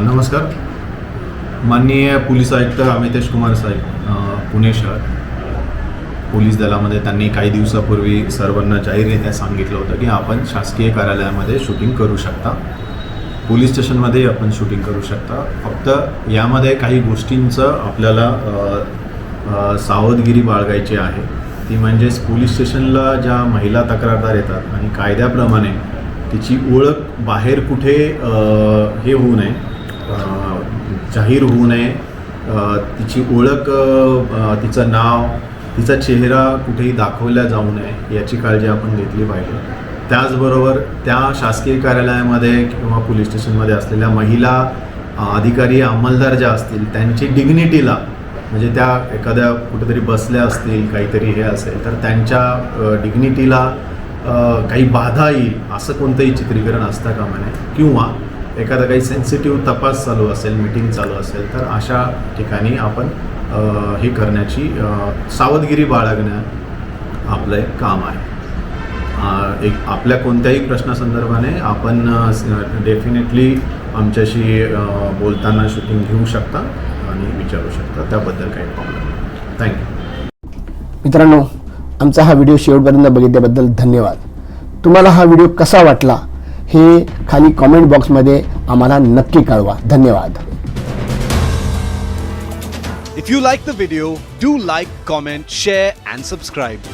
नमस्कार. माननीय पोलीस आयुक्त अमितेश कुमार साहेब पुणे शहर. पोलीस दलामध्ये त्यांनी काही दिवसापूर्वी सर्वांना जाहीररित्या सांगितलं होतं की आपण शासकीय कार्यालयामध्ये शूटिंग करू शकता. पोलीस स्टेशनमध्ये आपण शूटिंग करू शकता. फक्त यामध्ये काही गोष्टींचं आपल्याला सावधगिरी बाळगायची आहे. ती म्हणजेच पोलीस स्टेशनला ज्या महिला तक्रारदार येतात आणि कायद्याप्रमाणे तिची ओळख बाहेर कुठे हे होऊ नये जाहीर होऊ नये तिची ओळख तिचं नाव तिचा चेहरा कुठेही दाखवला जाऊ नये याची काळजी आपण घेतली पाहिजे. त्याचबरोबर त्या शासकीय कार्यालयामध्ये किंवा पोलीस स्टेशनमध्ये असलेल्या महिला अधिकारी अंमलदार ज्या असतील त्यांची डिग्निटीला म्हणजे त्या एखाद्या कुठेतरी बसल्या असतील काहीतरी हे असेल तर त्यांच्या डिग्निटीला काही बाधा येईल असं कोणतंही चित्रीकरण असता कामा नये किंवा एखादा काही सेन्सिटिव्ह तपास चालू असेल मिटिंग चालू असेल तर अशा ठिकाणी आपण हे करण्याची सावधगिरी बाळगणं आपलं एक काम आहे. एक आपल्या कोणत्याही प्रश्नासंदर्भाने आपण डेफिनेटली आमच्याशी बोलताना शूटिंग घेऊ शकता. आणि विचारू शकता. त्याबद्दल काही प्रॉब्लेम नाही. थँक्यू मित्रांनो आमचा हा व्हिडिओ शेवटपर्यंत बघितल्याबद्दल धन्यवाद. तुम्हाला हा व्हिडिओ कसा वाटला हे खाली कॉमेंट बॉक्समध्ये आम्हाला नक्की कळवा. धन्यवाद. If you like the video, do like, comment, share, and subscribe.